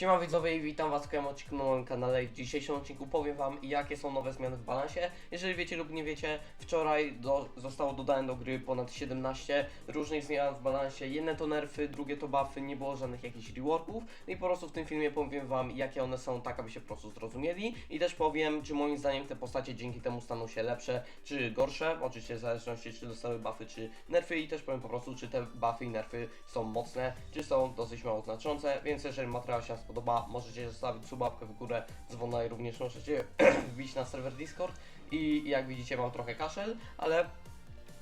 Siema widzowie i witam was w kolejnym odcinku na moim kanale. W dzisiejszym odcinku powiem wam jakie są nowe zmiany w balansie. Jeżeli wiecie lub nie wiecie, wczoraj do, zostało dodane do gry ponad 17 różnych zmian w balansie. Jedne to nerfy, drugie to buffy, nie było żadnych jakichś reworków. No i po prostu w tym filmie powiem wam jakie one są, tak aby się po prostu zrozumieli. I też powiem, czy moim zdaniem te postacie dzięki temu staną się lepsze, czy gorsze. Oczywiście w zależności czy dostały buffy, czy nerfy. I też powiem po prostu, czy te buffy i nerfy są mocne, czy są dosyć mało znaczące. Więc jeżeli materiał się spodoba, możecie zostawić subapkę w górę, dzwona i również możecie wbić na serwer Discord. I jak widzicie mam trochę kaszel, ale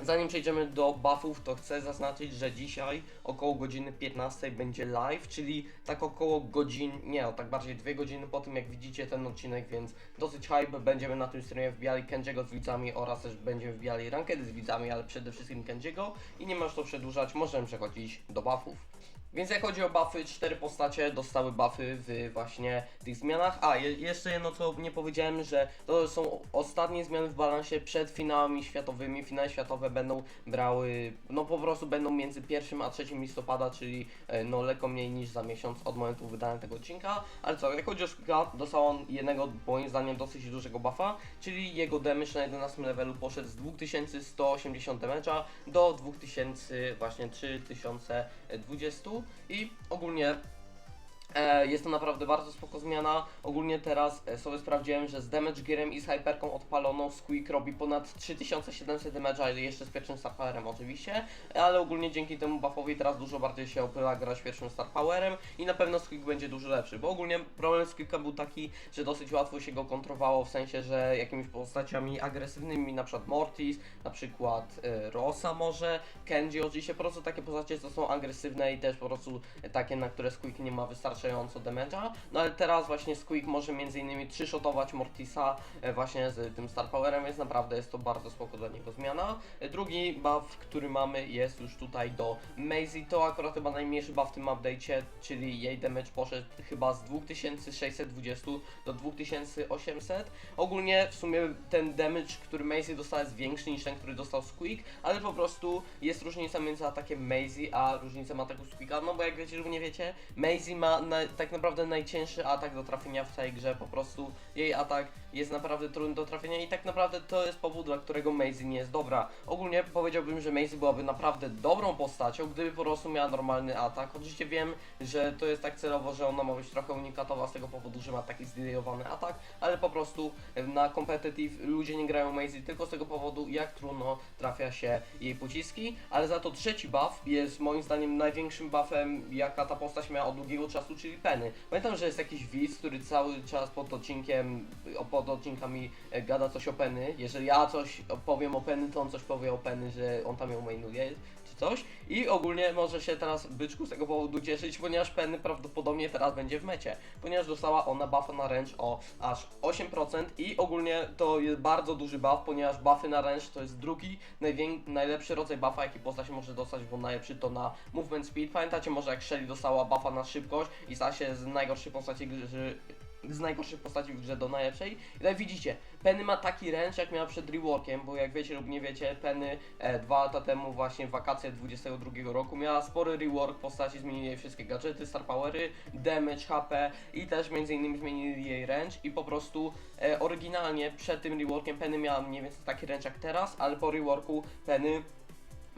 Zanim przejdziemy do buffów, to chcę zaznaczyć, że dzisiaj około godziny 15 będzie live, czyli tak około godzin, nie no, tak bardziej dwie godziny po tym jak widzicie ten odcinek, więc dosyć hype, będziemy na tym streamie wbijali Kenjiego z widzami oraz też będziemy wbijali rankedy z widzami, ale przede wszystkim Kenjiego i nie masz to przedłużać, możemy przechodzić do buffów. Więc jak chodzi o buffy, cztery postacie dostały buffy w właśnie tych zmianach. A, je, jeszcze jedno co nie powiedziałem, że to są ostatnie zmiany w balansie przed finałami światowymi. Finały światowe będą brały, no po prostu będą między 1 a 3 listopada, czyli e, no lekko mniej niż za miesiąc od momentu wydania tego odcinka. Ale co, jak chodzi o Squeaka, dostał on jednego moim zdaniem dosyć dużego buffa, czyli jego damage na 11 levelu poszedł z 2180 damage'a do 2000 właśnie 3020 i ogólnie E, jest to naprawdę bardzo spoko zmiana. Ogólnie teraz e, sobie sprawdziłem, że z Damage Gearem i z Hyperką odpaloną Squeak robi ponad 3700 damage, ale jeszcze z pierwszym Star Powerem oczywiście. Ale ogólnie dzięki temu buffowi teraz dużo bardziej się opyla grać pierwszym Star Powerem i na pewno Squeak będzie dużo lepszy, bo ogólnie problem Squeaka był taki, że dosyć łatwo się go kontrowało, w sensie, że jakimiś postaciami agresywnymi, na przykład Mortis, na przykład e, Rosa może, Kenji oczywiście, po prostu takie postacie, co są agresywne i też po prostu e, takie, na które Squeak nie ma wystarczająco damage'a. No ale teraz właśnie Squeak może innymi trzy-shotować Mortisa e, właśnie z tym Star Powerem, więc naprawdę jest to bardzo spoko dla niego zmiana. E, Drugi buff, który mamy jest już tutaj do Maisie, to akurat chyba najmniejszy buff w tym update'cie, czyli jej damage poszedł chyba z 2620 do 2800. Ogólnie w sumie ten damage, który Maisie dostała jest większy niż ten, który dostał Squeak, ale po prostu jest różnica między atakiem Maisie a różnicą ataku Squeaka, no bo jak wiecie lub nie wiecie, Maisie ma na, tak naprawdę najcięższy atak do trafienia w całej grze, po prostu jej atak jest naprawdę trudny do trafienia i tak naprawdę to jest powód, dla którego Maisie nie jest dobra. Ogólnie powiedziałbym, że Maisie byłaby naprawdę dobrą postacią, gdyby po prostu miała normalny atak. Oczywiście wiem, że to jest tak celowo, że ona ma być trochę unikatowa z tego powodu, że ma taki zdelayowany atak, ale po prostu na competitive ludzie nie grają Maisie tylko z tego powodu, jak trudno trafia się jej pociski, ale za to trzeci buff jest moim zdaniem największym buffem, jaka ta postać miała od długiego czasu, czyli Penny. Pamiętam, że jest jakiś widz, który cały czas pod odcinkiem, pod odcinkami e, gada coś o Penny. Jeżeli ja coś powiem o Penny, to on coś powie o Penny, że on tam ją mainuje czy coś. I ogólnie może się teraz byczku z tego powodu cieszyć, ponieważ Penny prawdopodobnie teraz będzie w mecie. Ponieważ dostała ona buffa na ręcz o aż 8% i ogólnie to jest bardzo duży buff, ponieważ buffy na ręcz to jest drugi najlepszy rodzaj buffa, jaki postać może dostać, bo najlepszy to na movement speed. Pamiętacie może jak Shelly dostała buffa na szybkość i stała się z najgorszej postaci gry, z najgorszych postaci w grze do najlepszej. I tak widzicie, Penny ma taki ręcz jak miała przed reworkiem, bo jak wiecie lub nie wiecie, Penny e, dwa lata temu właśnie w wakacje 22 roku miała spory rework postaci, zmienili jej wszystkie gadżety, star powery, damage, HP i też między innymi zmienili jej ręcz i po prostu e, oryginalnie przed tym reworkiem Penny miała mniej więcej taki ręcz jak teraz, ale po reworku Penny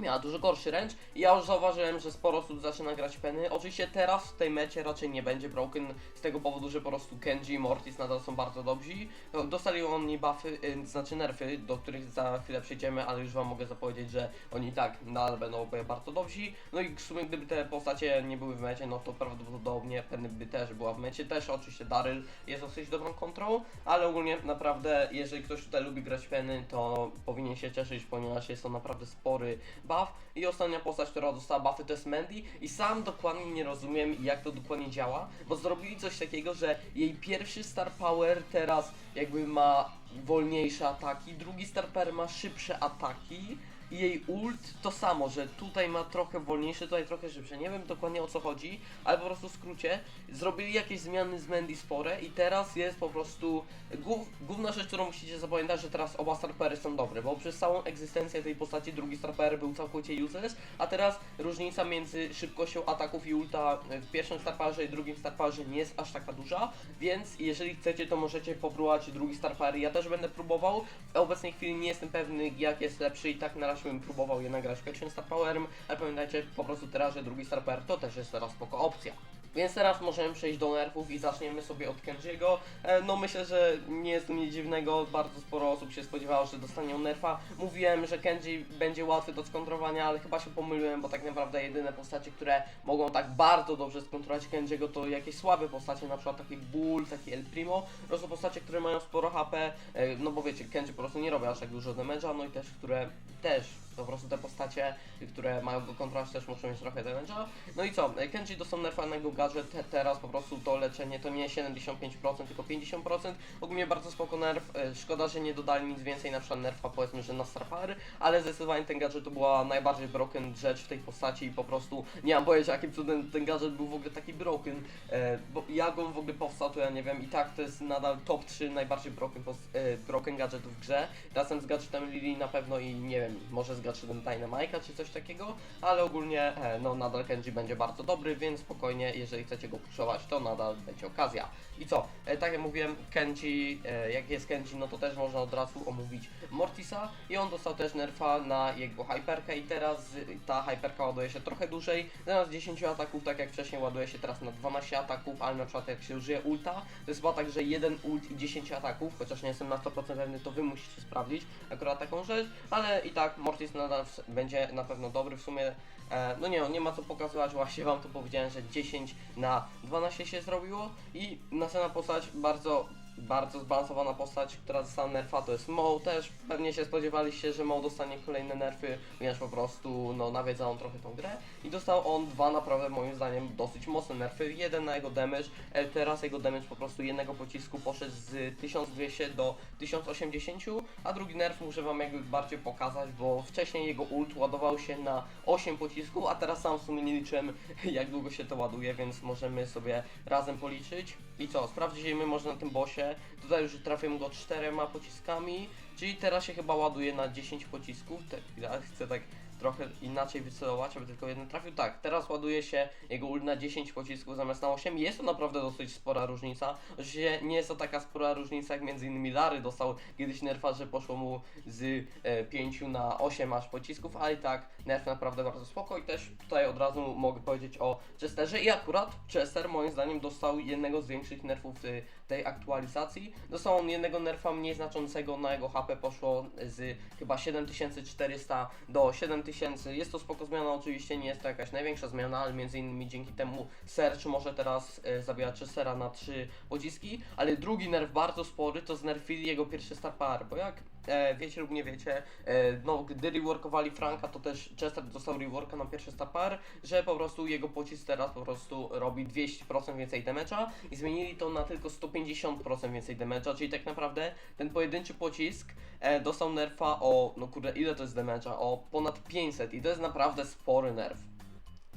miała dużo gorszy ręcz ja już zauważyłem, że sporo osób zaczyna grać Penny. Oczywiście teraz w tej mecie raczej nie będzie broken z tego powodu, że po prostu Kenji i Mortis nadal są bardzo dobrzy. No, Dostali oni buffy, y, znaczy nerfy, do których za chwilę przejdziemy, ale już wam mogę zapowiedzieć, że oni tak nadal będą bardzo dobrzy. No i w sumie gdyby te postacie nie były w mecie, no to prawdopodobnie Penny by też była w mecie. Też oczywiście Daryl jest dosyć dobrą kontrą, ale ogólnie naprawdę jeżeli ktoś tutaj lubi grać Penny, to powinien się cieszyć, ponieważ jest to naprawdę spory buff. I ostatnia postać, która dostała buffy to jest Mandy i sam dokładnie nie rozumiem jak to dokładnie działa, bo zrobili coś takiego, że jej pierwszy star power teraz jakby ma wolniejsze ataki, drugi star power ma szybsze ataki i jej ult to samo, że tutaj ma trochę wolniejsze, tutaj trochę szybsze. Nie wiem dokładnie o co chodzi, ale po prostu w skrócie zrobili jakieś zmiany z Mandy spore i teraz jest po prostu głów, główna rzecz, którą musicie zapamiętać, że teraz oba starpery są dobre, bo przez całą egzystencję tej postaci drugi starper był całkowicie useless, a teraz różnica między szybkością ataków i ulta w pierwszym starparze i drugim starparze nie jest aż taka duża, więc jeżeli chcecie, to możecie popróbować drugi starper. Ja też będę próbował. W obecnej chwili nie jestem pewny, jak jest lepszy i tak na razie bym próbował je nagrać pierwszym starpowerem, ale pamiętajcie po prostu teraz, że drugi starper to też jest teraz spoko opcja. Więc teraz możemy przejść do nerfów i zaczniemy sobie od Kenji'ego. E, no myślę, że nie jest to nic dziwnego, bardzo sporo osób się spodziewało, że dostanie on nerfa. Mówiłem, że Kenji będzie łatwy do skontrowania, ale chyba się pomyliłem, bo tak naprawdę jedyne postacie, które mogą tak bardzo dobrze skontrować Kenji'ego to jakieś słabe postacie, na przykład taki Bull, taki El Primo. Są postacie, które mają sporo HP, e, no bo wiecie, Kenji po prostu nie robi aż tak dużo damage'a, no i też, które też po prostu te postacie, które mają go kontrolować też muszą mieć trochę damage'a. No i co, Kenji dostał nerfa na jego gadżet, te, teraz po prostu to leczenie to nie 75%, tylko 50%. Ogólnie bardzo spoko nerf, e, szkoda, że nie dodali nic więcej, na przykład nerfa powiedzmy, że na Star Power, ale zdecydowanie ten gadżet to była najbardziej broken rzecz w tej postaci i po prostu nie mam pojęcia jakim cudem ten gadżet był w ogóle taki broken, e, bo jak on w ogóle powstał to ja nie wiem i tak to jest nadal top 3 najbardziej broken, e, broken w grze, razem z gadżetem Lily na pewno i nie wiem, może z gadżetem Dynamite'a czy coś takiego, ale ogólnie e, no nadal Kenji będzie bardzo dobry, więc spokojnie, jeżeli chcecie go puszować, to nadal będzie okazja. I co, e, tak jak mówiłem, Kenji, e, jak jest Kenji, no to też można od razu omówić Mortisa i on dostał też nerfa na jego hyperkę i teraz ta hyperka ładuje się trochę dłużej, zamiast 10 ataków, tak jak wcześniej ładuje się teraz na 12 ataków, ale na przykład jak się użyje ulta, to jest chyba tak, że jeden ult i 10 ataków, chociaż nie jestem na 100% pewny, to wy musicie sprawdzić akurat taką rzecz, ale i tak Mortis nadal w- będzie na pewno dobry w sumie. E, no nie, nie ma co pokazywać, właśnie wam to powiedziałem, że 10 na 12 się zrobiło i następna postać bardzo bardzo zbalansowana postać, która dostała nerfa, to jest Mo też. Pewnie się spodziewaliście, że Mo dostanie kolejne nerfy, ponieważ po prostu no, nawiedza on trochę tą grę. I dostał on dwa naprawdę moim zdaniem dosyć mocne nerfy. Jeden na jego damage, e, teraz jego damage po prostu jednego pocisku poszedł z 1200 do 1080, a drugi nerf muszę wam jakby bardziej pokazać, bo wcześniej jego ult ładował się na 8 pocisków, a teraz sam w sumie nie liczyłem jak długo się to ładuje, więc możemy sobie razem policzyć. I co, sprawdzimy może na tym bossie. Tutaj już trafiłem go czterema pociskami, czyli teraz się chyba ładuje na 10 pocisków. Te, ja chcę tak trochę inaczej wycelować, aby tylko jeden trafił. Tak, teraz ładuje się jego ult na 10 pocisków zamiast na 8. Jest to naprawdę dosyć spora różnica. Oczywiście nie jest to taka spora różnica jak między innymi Lary dostał kiedyś nerfa, że poszło mu z e, 5 na 8 aż pocisków, ale i tak nerf naprawdę bardzo spoko i też tutaj od razu mogę powiedzieć o Chesterze i akurat Chester moim zdaniem dostał jednego z większych nerfów y, tej aktualizacji. Dostał on jednego nerfa mniej znaczącego, na jego HP poszło z chyba 7400 do 7000. Jest to spoko zmiana, oczywiście nie jest to jakaś największa zmiana, ale między innymi dzięki temu Search może teraz e, zabijać Chestera na 3 pociski, ale drugi nerf bardzo spory to znerfili jego pierwszy star power, bo jak e, wiecie lub nie wiecie, e, no gdy reworkowali Franka, to też Chester dostał reworka na pierwszy star power, że po prostu jego pocisk teraz po prostu robi 200% więcej damage'a i zmienili to na tylko 150% więcej damage'a, czyli tak naprawdę ten pojedynczy pocisk e, dostał nerfa o, no kurde, ile to jest damage'a? O ponad 500 i to jest naprawdę spory nerf.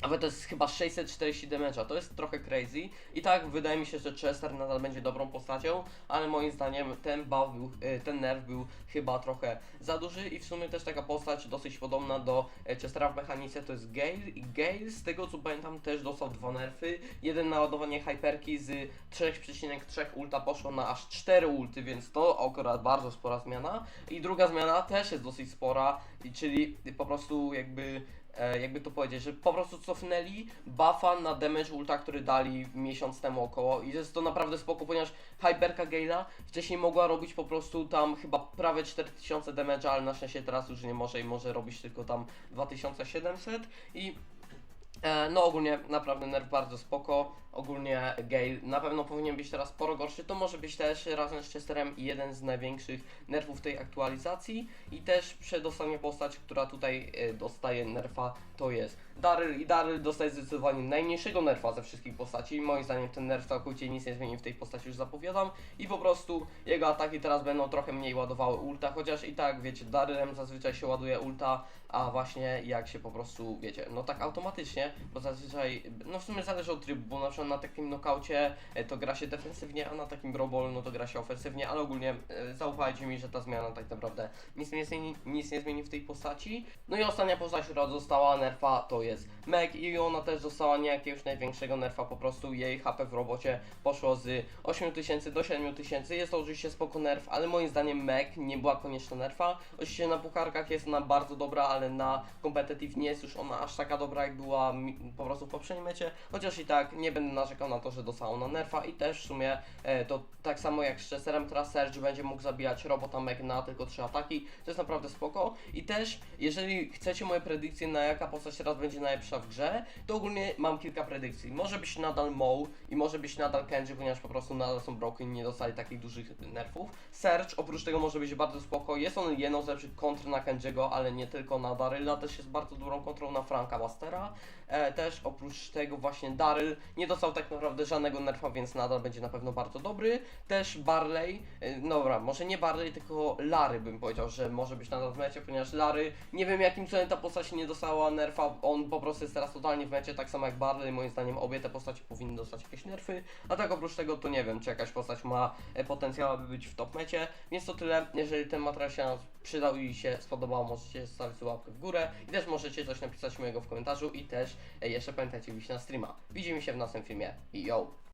Nawet to jest chyba 640 damage'a, to jest trochę crazy. I tak wydaje mi się, że Chester nadal będzie dobrą postacią, ale moim zdaniem ten buff był, y, ten nerf był chyba trochę za duży i w sumie też taka postać dosyć podobna do e, Chestera w mechanice to jest Gale. I Gale z tego co pamiętam też dostał dwa nerfy. Jeden na ładowanie hyperki z 3,3 ulta poszło na aż 4 ulty, więc to akurat bardzo spora zmiana. I druga zmiana też jest dosyć spora, czyli po prostu jakby e, jakby to powiedzieć, że po prostu cofnęli buffa na damage ulta, który dali miesiąc temu około. I jest to naprawdę spoko, ponieważ Hyperka Gale'a wcześniej mogła robić po prostu tam chyba prawie 4000 damage, ale na szczęście teraz już nie może i może robić tylko tam 2700 i E, no ogólnie naprawdę nerw bardzo spoko. Ogólnie Gale na pewno powinien być teraz sporo gorszy. To może być też razem z Chesterem jeden z największych nerfów tej aktualizacji. I też przedostatnia postać, która tutaj e, dostaje nerfa, to jest Daryl. I Daryl dostaje zdecydowanie najmniejszego nerfa ze wszystkich postaci. Moim zdaniem ten nerf całkowicie nic nie zmieni w tej postaci, już zapowiadam. I po prostu jego ataki teraz będą trochę mniej ładowały ulta, chociaż i tak wiecie, Darylem zazwyczaj się ładuje ulta, a właśnie jak się po prostu, wiecie, no tak automatycznie, bo zazwyczaj, no w sumie zależy od trybu, bo na przykład na takim nokaucie e, to gra się defensywnie, a na takim brawl no to gra się ofensywnie, ale ogólnie e, zaufajcie mi, że ta zmiana tak naprawdę nic nie zmieni, nic nie zmieni w tej postaci. No i ostatnia postać, która została nerfa to jest Meg i ona też dostała nie jakiegoś największego nerfa, po prostu jej HP w robocie poszło z 8000 do 7000, jest to oczywiście spoko nerf, ale moim zdaniem Meg nie była konieczna nerfa, oczywiście na pucharkach jest ona bardzo dobra, ale na competitive nie jest już ona aż taka dobra jak była po prostu w poprzednim mecie, chociaż i tak nie będę narzekał na to, że dostała ona nerfa i też w sumie e, to tak samo jak z Chesterem, teraz Serge będzie mógł zabijać robota Meg na tylko 3 ataki, to jest naprawdę spoko. I też jeżeli chcecie moje predykcje na jaka postać teraz będzie najlepsza w grze, to ogólnie mam kilka predykcji, może być nadal Moe i może być nadal Kenji, ponieważ po prostu nadal są broken i nie dostali takich dużych nerfów. Serge oprócz tego może być bardzo spoko, jest on jedną z lepszych kontr na Kenjiego, ale nie tylko na Daryla, też jest bardzo dobrą kontrą na Franka Mastera. E, też oprócz tego właśnie Daryl nie dostał tak naprawdę żadnego nerfa, więc nadal będzie na pewno bardzo dobry. Też Barley, e, dobra, może nie Barley, tylko Lary bym powiedział, że może być nadal w mecie, ponieważ Lary, nie wiem jakim cudem ta postać nie dostała nerfa, on po prostu jest teraz totalnie w mecie, tak samo jak Barley, moim zdaniem obie te postacie powinny dostać jakieś nerfy, a tak oprócz tego to nie wiem, czy jakaś postać ma e, potencjał, aby być w top mecie, więc to tyle, jeżeli ten materiał się przydał i się spodobał, możecie zostawić łapkę w górę i też możecie coś napisać mojego w komentarzu i też e, jeszcze pamiętajcie wyjść na streama. Widzimy się w następnym filmie. Yo!